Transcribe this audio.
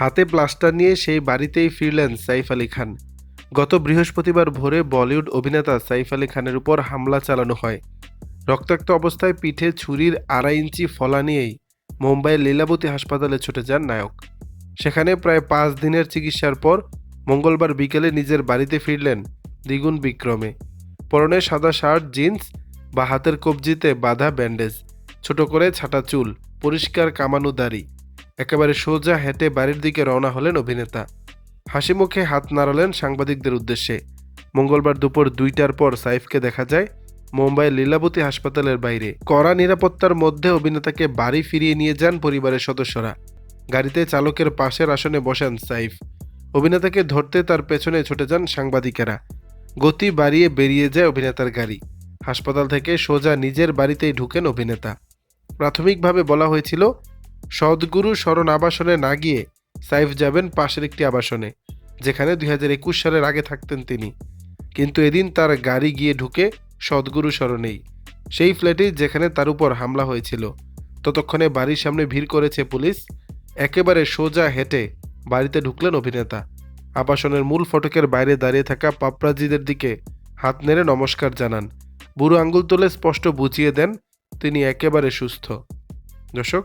হাতে প্লাস্টার নিয়ে সেই বাড়িতেই ফিরলেন সাইফ আলী খান। গত বৃহস্পতিবার ভোরে বলিউড অভিনেতা সাইফ আলী খানের উপর হামলা চালানো হয়। রক্তাক্ত অবস্থায় পিঠে ছুরির আড়াই ইঞ্চি ফলা নিয়েই মুম্বাইয়ের লীলাবতী হাসপাতালে ছুটে যান নায়ক। সেখানে প্রায় পাঁচ দিনের চিকিৎসার পর মঙ্গলবার বিকেলে নিজের বাড়িতে ফিরলেন দ্বিগুণ বিক্রমে। পরনে সাদা শার্ট, জিন্স বা হাতের কবজিতে বাঁধা ব্যান্ডেজ, ছোট করে ছাটা চুল, পরিষ্কার কামানো দাড়ি। একেবারে সোজা হেঁটে বাড়ির দিকে রওনা হলেন অভিনেতা। হাসি মুখে হাত নাড়ালেন সাংবাদিকদের উদ্দেশ্যে। মঙ্গলবার দুপুর দুইটার পর সাইফকে দেখা যায় মুম্বাইয়ের লীলাবতী হাসপাতালের বাইরে। কড়া নিরাপত্তার মধ্যে অভিনেতাকে বাড়ি ফিরিয়ে নিয়ে যান পরিবারের সদস্যরা। গাড়িতে চালকের পাশের আসনে বসেন সাইফ। অভিনেতাকে ধরতে তার পেছনে ছুটে যান সাংবাদিকেরা। গতি বাড়িয়ে বেরিয়ে যায় অভিনেতার গাড়ি। হাসপাতাল থেকে সোজা নিজের বাড়িতেই ঢুকেন অভিনেতা। প্রাথমিকভাবে বলা হয়েছিল সদ্গুরু শরণ আবাসনে না গিয়ে সাইফ যাবেন পাশের একটি আবাসনে, যেখানে দুই হাজার একুশ সালের আগে থাকতেন তিনি। কিন্তু এদিন তার গাড়ি গিয়ে ঢুকে সদ্গুরু শরণেই। সেই ফ্ল্যাটেই যেখানে তার উপর হামলা হয়েছিল। ততক্ষণে বাড়ির সামনে ভিড় করেছে পুলিশ। একেবারে সোজা হেঁটে বাড়িতে ঢুকলেন অভিনেতা। আবাসনের মূল ফটকের বাইরে দাঁড়িয়ে থাকা পাপরাজিদের দিকে হাত নেড়ে নমস্কার জানান। বুড়ো আঙ্গুল তুলে স্পষ্ট বুঝিয়ে দেন, তিনি একেবারে সুস্থ। দর্শক